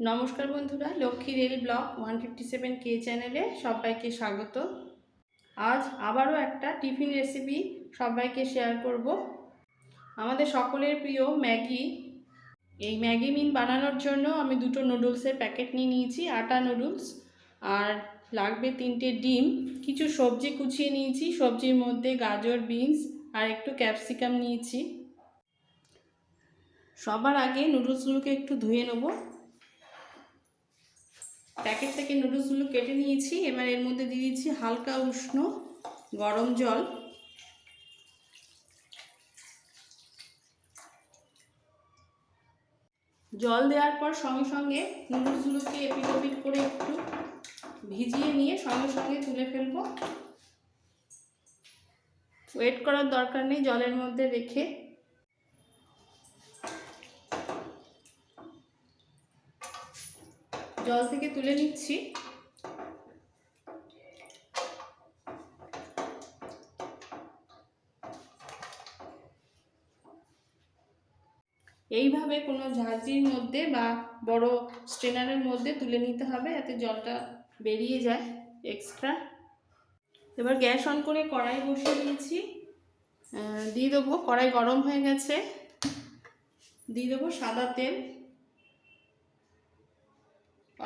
নমস্কার বন্ধুরা, Lakshmi rail vlog one fifty seven কে চ্যানেলে সবাইকে স্বাগত। আজ আবারও একটা টিফিন রেসিপি সবাইকে শেয়ার করব। আমাদের সকলের প্রিয় ম্যাগি। এই ম্যাগি মিন বানানোর জন্য আমি দুটো নুডলসের প্যাকেট নিয়ে নিয়েছি, আটা নুডলস আর লাগবে তিনটে ডিম। কিছু সবজি কুচিয়ে নিয়েছি, সবজির মধ্যে গাজর, বিনস আর একটু ক্যাপসিকাম নিয়েছি। সবার আগে নুডলসগুলোকে একটু ধুয়ে নেব। প্যাকেট থেকে নুডলসগুলো কেটে নিয়েছি। এবার এর মধ্যে দিয়ে দিচ্ছি হালকা উষ্ণ গরম জল। জল দেওয়ার পর সঙ্গে সঙ্গে নুডলসগুলোকে এপিট ওপিট করে একটু ভিজিয়ে নিয়ে সঙ্গে সঙ্গে তুলে ফেলব। ওয়েট করার দরকার নেই, জলের মধ্যে রেখে জল থেকে তুলে নিচ্ছি। এইভাবে কোনো ঝাঁঝির মধ্যে বা বড় স্ট্রেনারের মধ্যে তুলে নিতে হবে যাতে জলটা বেরিয়ে যায় এক্সট্রা এবার গ্যাস অন করে কড়াই বসিয়ে দিয়েছি। দিয়ে দেবো, কড়াই গরম হয়ে গেছে। দিয়ে দেবো সাদা তেল।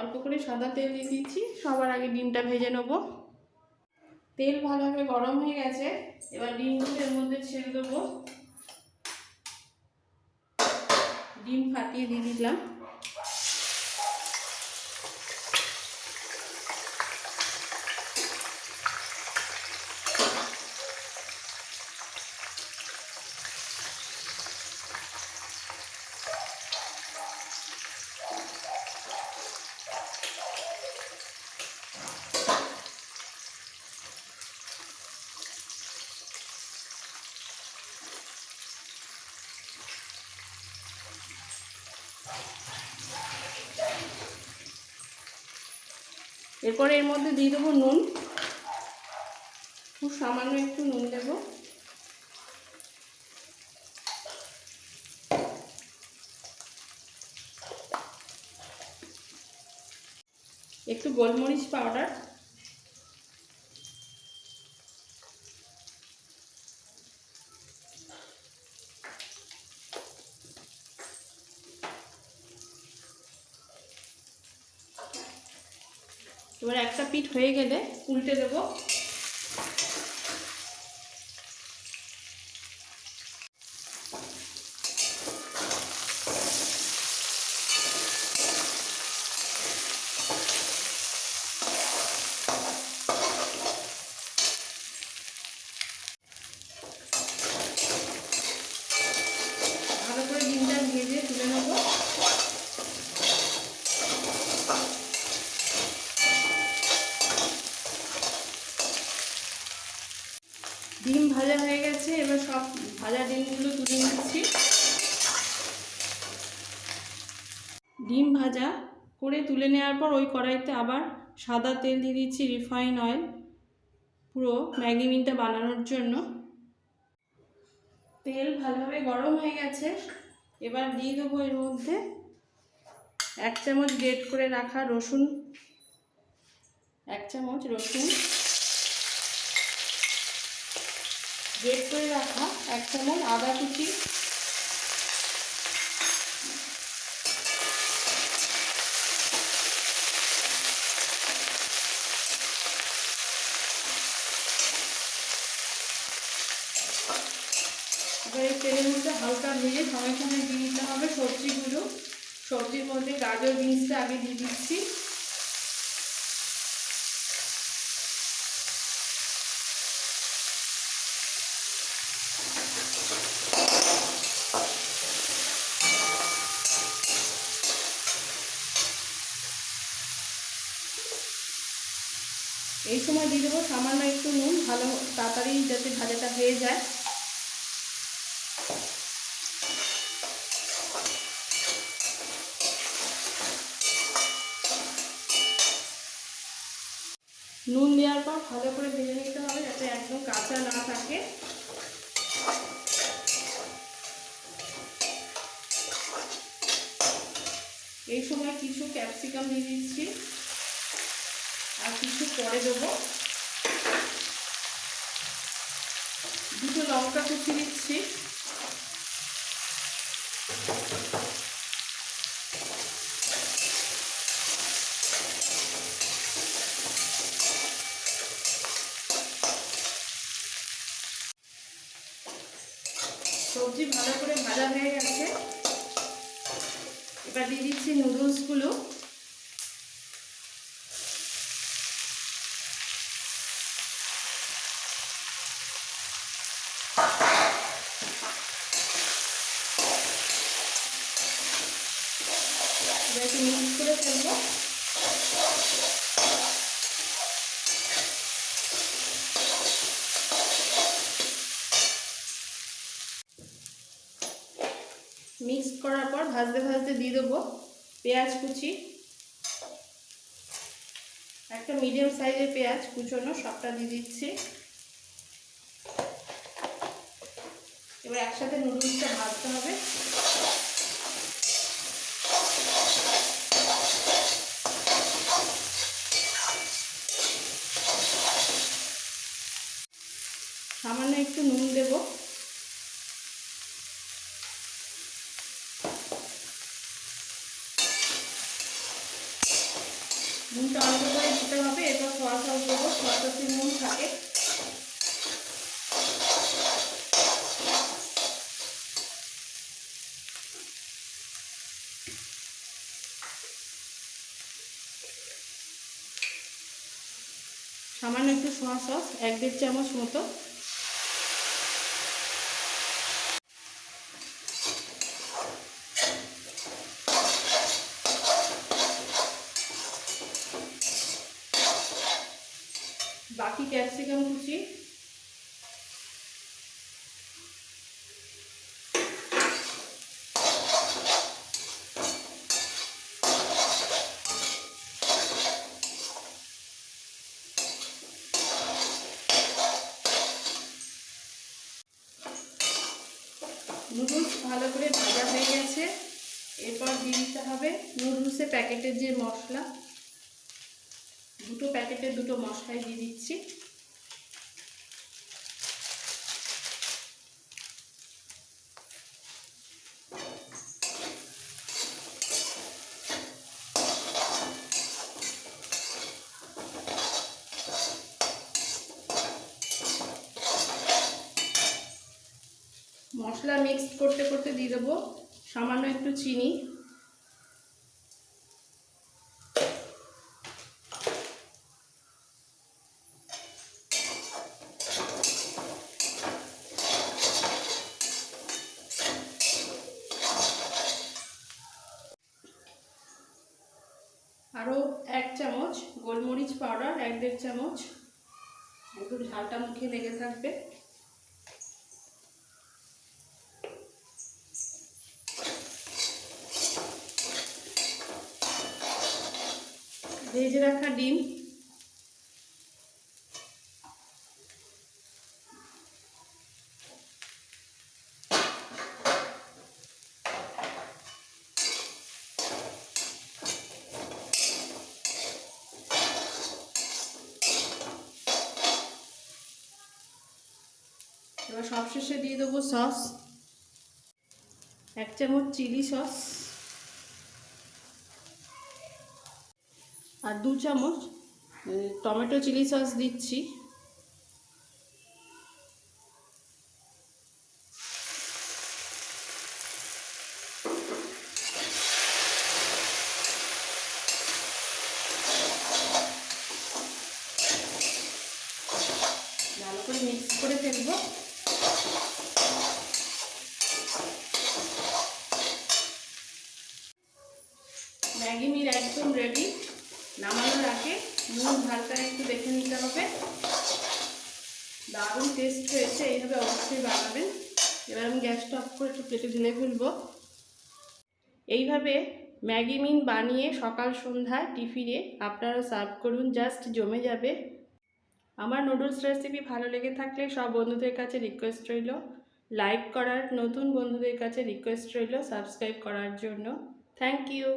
অল্প করে সাদা তেল দিয়ে দিচ্ছি। সবার আগে ডিমটা ভেজে নেব। তেল ভালোভাবে গরম হয়ে গেছে। এবার ডিমগুলো এর মধ্যে ছেড়ে দেবো। ডিম ফাটিয়ে দিয়ে দিলাম। এরপরে এর মধ্যে দিয়ে দেবো নুন। খুব সামান্য একটু নুন দেবো। একটু গোলমরিচ পাউডার এবার একটা পিঠ হয়ে গেলে উল্টে দেব ভালো করে ডিমটা ভেজে তুলে নেব ডিম ভাজা হয়ে গেছে এবার সব ভাজা ডিমগুলো তুলে নিচ্ছি। ডিম ভাজা করে তুলে নেওয়ার পর ওই কড়াইতে আবার সাদা তেল দিয়ে দিচ্ছি রিফাইন অয়েল, পুরো ম্যাগি মিনটা বানানোর জন্য। তেল ভালোভাবে গরম হয়ে গেছে। এবার দিয়ে দেবো এর মধ্যে এক চামচ গ্রেট করে রাখা রসুন, এক চামচ রসুন। গ্রেট করে রাখা এক চামচ আদা কুচি। এবার এই তেলের মধ্যে হালকা ভেজে সঙ্গে সঙ্গে দিয়ে দিতে হবে সবজিগুলো। সবজির মধ্যে গাজর, বিনসটা আগে দিয়ে দিচ্ছি। এই সময় দিয়ে দেবো, সামান্য একটু নুন, ভালো তাড়াতাড়ি যাতে ভাজাটা হয়ে যায়। নুন দেওয়ার পর ভালো করে ভেজে নিতে হবে যাতে একদম কাঁচা না থাকে। এই সময় কিছু ক্যাপসিকাম দিয়ে দিচ্ছি। আর কিছু পরে দেবো। দুটো লঙ্কা কুচি দিচ্ছি। সবজি ভালো করে ভাজা হয়ে গেছে। এবার দিয়ে দিচ্ছি নুডলসগুলো। মিক্স করে ফেলব মিক্স করার পর ভাজতে ভাজতে দিয়ে দেবো পেঁয়াজ কুচি। একটা মিডিয়াম সাইজের পেঁয়াজ কুচোনো সবটা দিয়ে দিচ্ছি। এবার একসাথে নুডলসটা ভাজতে হবে সামান্য একটু নুন দেবো। নুনটা অল্প করে দিতে হবে, এরপর সোয়া সস দেবো, সোয়া নুন থাকে। সামান্য একটু সোয়া সস, এক দেড় চামচ মতো। বাকি ক্যাপসিকাম কুচি। নুডলস ভালো করে ভাজা হয়ে গেছে। এরপর দিয়ে দিতে হবে নুডলসের প্যাকেটের যে মশলা। দুটো প্যাকেটে দুটো মশলাই দিয়ে দিচ্ছি। মশলা মিক্সড করতে করতে দিয়ে দেবো। সামান্য একটু চিনি আরও এক চামচ গোলমরিচ পাউডার এক দেড় চামচ। একটু ঝালটা মুখে লেগে থাকবে। ভেজে রাখা ডিম। এবার সবশেষে দিয়ে দেবো সস। এক চামচ চিলি সস। আর দু চামচ টমেটো চিলি সস দিচ্ছি ভালো করে মিক্স করে ফেলব ম্যাগি মিল একদম রেডি নামানোর আগে নুন ঝালটা একটু দেখে নিতে হবে। দারুণ টেস্ট হয়েছে, এইভাবে অবশ্যই বানাবেন। এবার আমি গ্যাসটা অফ করে একটু প্লেটে ঢেলে ফেলব। এইভাবে ম্যাগি মিন বানিয়ে সকাল সন্ধ্যায় টিফিনে আপনারা সার্ভ করুন জাস্ট জমে যাবে। আমার নুডলস রেসিপি ভালো লেগে থাকলে সব বন্ধুদের কাছে রিকোয়েস্ট রইল। লাইক করার, নতুন বন্ধুদের কাছে রিকোয়েস্ট রইল সাবস্ক্রাইব করার জন্য। Thank you